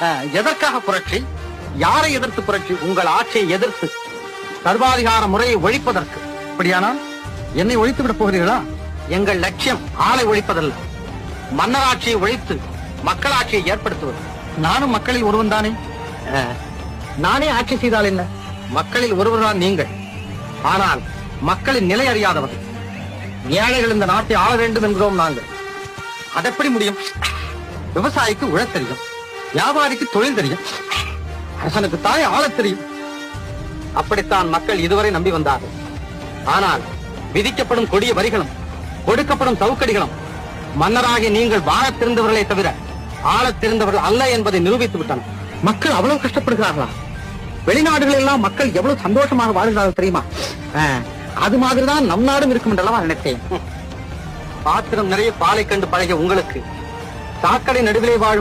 அஹ், எதற்காக புரட்சி? யாரை எதிர்த்து புரட்சி? உங்கள் ஆட்சியை எதிர்த்து சர்வாதிகார முறையை ஒழிப்பதற்கு. அப்படியானால் என்னை ஒழித்து விட போகிறீர்களா? எங்கள் லட்சியம் ஆளை ஒழிப்பதல்ல. மன்னராட்சியை ஒழித்து மக்களாட்சியை ஏற்படுத்துவது. நானும் மக்களில் ஒருவன் தானே? நானே ஆட்சி செய்தால் என்ன? மக்களில் ஒருவர்தான் நீங்கள். ஆனால் மக்களின் நிலை அறியாதவர்கள். ஏழைகள் இந்த நாட்டை ஆள வேண்டும் என்கிறோம் நாங்கள். அதெப்படி முடியும்? விவசாயிக்கு உழத் தெரியும் வியாபாரிக்கு தொழில் தெரியும். அரசனுக்கு தாய் ஆளத் தெரியும். அப்படித்தான் மக்கள் இதுவரை நம்பி வந்தார்கள். ஆனால் விதிக்கப்படும் கொடிய வரிகளும் கொடுக்கப்படும் சவுக்கடிகளும் மன்னராகிய நீங்கள் வாழத் தெரிந்தவர்களே தவிர ஆளத் தெரிந்தவர்கள் அல்ல என்பதை நிரூபித்து விட்டனர் மக்கள் அவ்வளவு கஷ்டப்படுகிறார்களா? வெளிநாடுகளில் எல்லாம் மக்கள் எவ்வளவு சந்தோஷமாக வாழ்கிறார்கள் தெரியுமா? அது மாதிரிதான் நம் நாடும் இருக்கும் என்றல்லவா நினைத்தேன். பாத்திரம் நிறைய பாலை கண்டு பழகிய உங்களுக்கு சாக்கடை நடுவிலே வாழும்